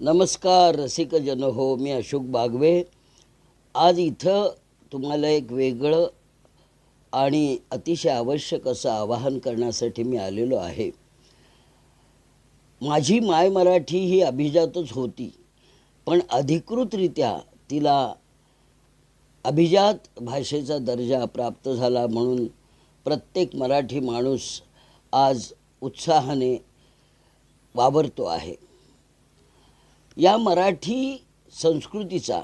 नमस्कार रसिक जन हो मी अशोक बागवे. आज इथं तुम्हाला एक वेगळं आणि अतिशय आवश्यक असं आवाहन करण्यासाठी मी आलेलो आहे. माझी माय मराठी ही अभिजातच होती पण अधिकृतरित्या तिला अभिजात भाषेचा दर्जा प्राप्त झाला म्हणून प्रत्येक मराठी माणूस आज उत्साहाने वावरतो आहे. या मराठी संस्कृतीचा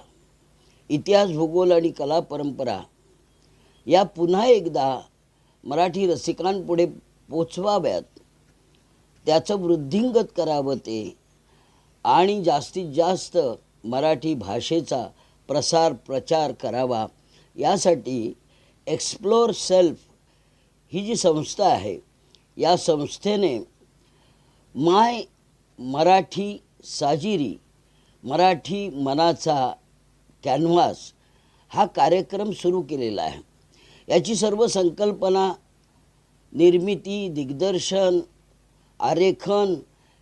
इतिहास भूगोल आणि कला परंपरा या पुन्हा एकदा मराठी रसिकांपुढे पोचवाव्यात. त्याचं वृद्धिंगत करावं ते आणि जास्तीत जास्त मराठी भाषेचा प्रसार प्रचार करावा यासाठी एक्सप्लोर सेल्फ ही जी संस्था आहे या संस्थेने माय मराठी साजिरी मराठी मनाचा कॅनव्हास हा कार्यक्रम सुरू केलेला आहे. याची सर्व संकल्पना निर्मिती दिग्दर्शन आरेखन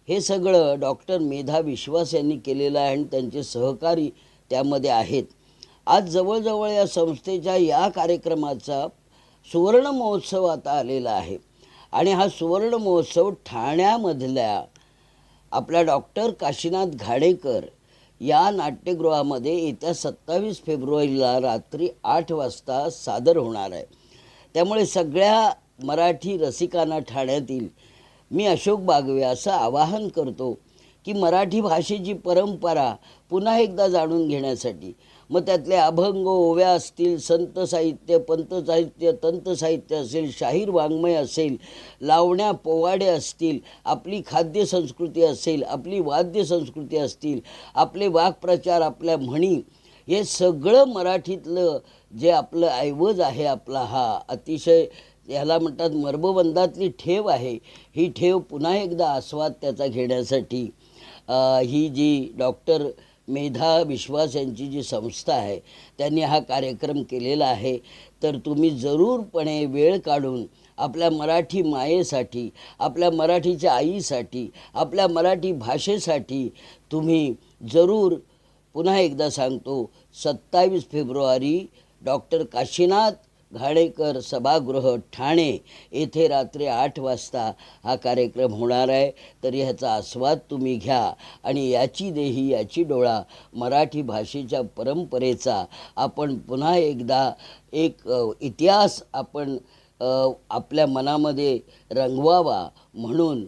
हे सगळं डॉक्टर मेधा विश्वास यांनी केलेलं आहे आणि त्यांचे सहकारी त्यामध्ये आहेत. आज जवळजवळ या संस्थेच्या या कार्यक्रमाचा सुवर्ण महोत्सव आता आलेला आहे. आणि हा सुवर्ण महोत्सव ठाण्यामधल्या आपल्या डॉक्टर काशीनाथ घाडेकर या नाट्यगृहामध्ये येत्या सत्तावीस फेब्रुवारीला रात्री आठ वाजता सादर होणार आहे. त्यामुळे सगळ्या मराठी रसिकांना ठाण्यातील मी अशोक बागवे असं आवाहन करतो की मराठी भाषेची परंपरा पुन्हा एकदा जाणून घेण्यासाठी. मग त्यातले अभंग ओव्या असतील संत साहित्य पंत साहित्य तंत साहित्य असेल शाहीर वाङ्मय असेल लावण्या पोवाडे असतील आपली खाद्य संस्कृती असेल आपली वाद्य संस्कृती असतील आपले वाक्प्रचार आपल्या म्हणी हे सगळं मराठीतलं जे आपलं ऐवज आहे आपला हा अतिशय याला म्हणतात मर्मबंधातली ठेव आहे. ही ठेव पुन्हा एकदा आस्वाद त्याचा घेण्यासाठी ही जी डॉक्टर मेधा विश्वास यांची जी संस्था आहे त्यांनी हा कार्यक्रम केलेला आहे. तर तुम्ही जरूरपणे वेळ काढून आपल्या मराठी मायेसाठी आपल्या मराठीच्या आईसाठी आपल्या मराठी भाषेसाठी तुम्ही जरूर पुन्हा एकदा सांगतो सत्तावीस फेब्रुवारी डॉक्टर काशीनाथ घाडेकर सभागृह ठाणे येथे रात्री आठ वाजता हा कार्यक्रम होणार आहे. तर ह्याचा आस्वाद तुम्ही घ्या आणि याची देही याची डोळा मराठी भाषेच्या परंपरेचा. आपण पुन्हा एकदा एक इतिहास आपण आपल्या मनामध्ये रंगवावा म्हणून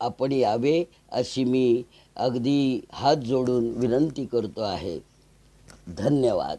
आपण यावे अशी मी अगदी हात जोडून विनंती करतो आहे. धन्यवाद.